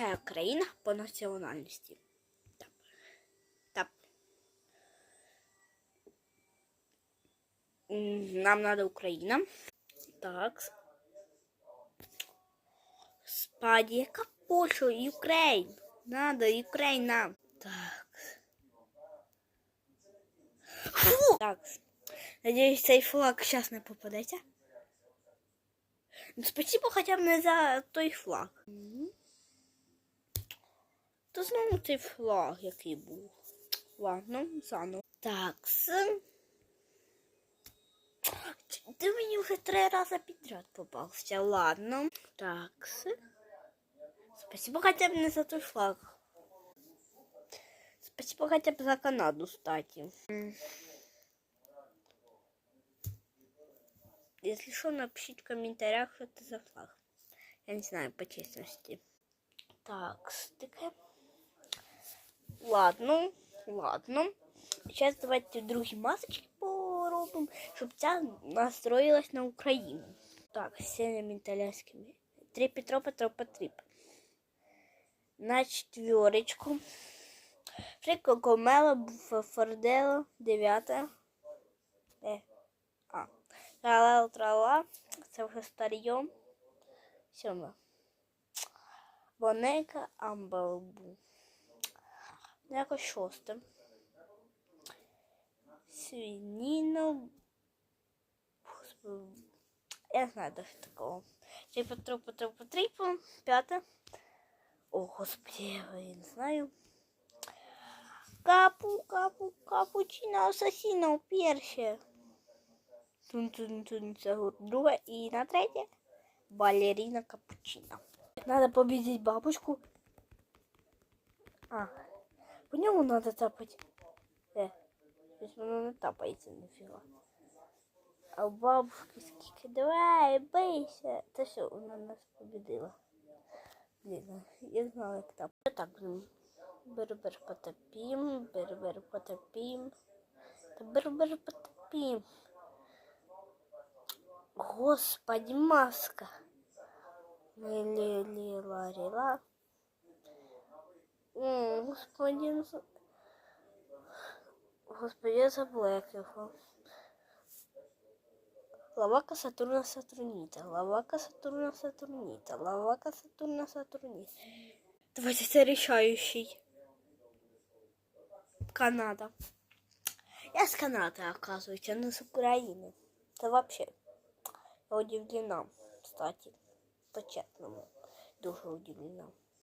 яка країна по національності? Так. Так. Нам надо Україна. Так. Спаді, яка Польща, Україн. Надо Україна. Так. Фу! Так. Надіюсь, цей флаг зараз не попадеться. Спасибо хоча б не за той флаг. Мгм. То знову цей флаг, який був. Ладно, заново. Так. с- Ч- Ти мені вже три рази підряд попався. Ладно. Так. с- Спасибо хоча б не за той флаг. Спасибо хотя бы за Канаду, кстати. М. Если что, напишите в комментариях, что это за флаг. Я не знаю, по честности. Так, стыка. Ладно, ладно. Сейчас давайте другі масочки поробимо, щоб ця настроїлась на Україну. Так, з сильними італійськими. Три Петро, Петро, Петрип. На четверочку. Фрико Комела, Фордело, дев'ята. Е. А. Тралал, трала. Це вже старйом. Сьома. Бонека, Амбалбу. Ну, Якось шосте. Свініно. Господи, Я знаю даже такого. Три Петро, Петро, Петрипу. П'яте. О, господи, я не знаю. Капу, капу, капучино, асасіно, перше. Тун-тун-тун, це гурт. Друге і на третє балерина капучино. Надо победить бабушку. А, по ньому надо тапать. Е, щось воно не тапається ніфіга. А у бабушки скільки давай, бийся. Та все, вона нас победила. Блін, я знала, як тап. Так, блін. Бер-бер потопім, бер-бер потопім. Та бер-бер потопім. Господи, маска. Лі-лі-лі-ла-рі-ла. Ну за- Господи, я забула, як його. Лавака Сатурна Сатурніта, лавака Сатурна Сатурніта, лавака Сатурна Сатурніта. Давайте це рішаючий. Канада. Я з Канади, оказується, не з України. Це вообще. Я удивлена, кстати. По-чесному. Дуже удивлена.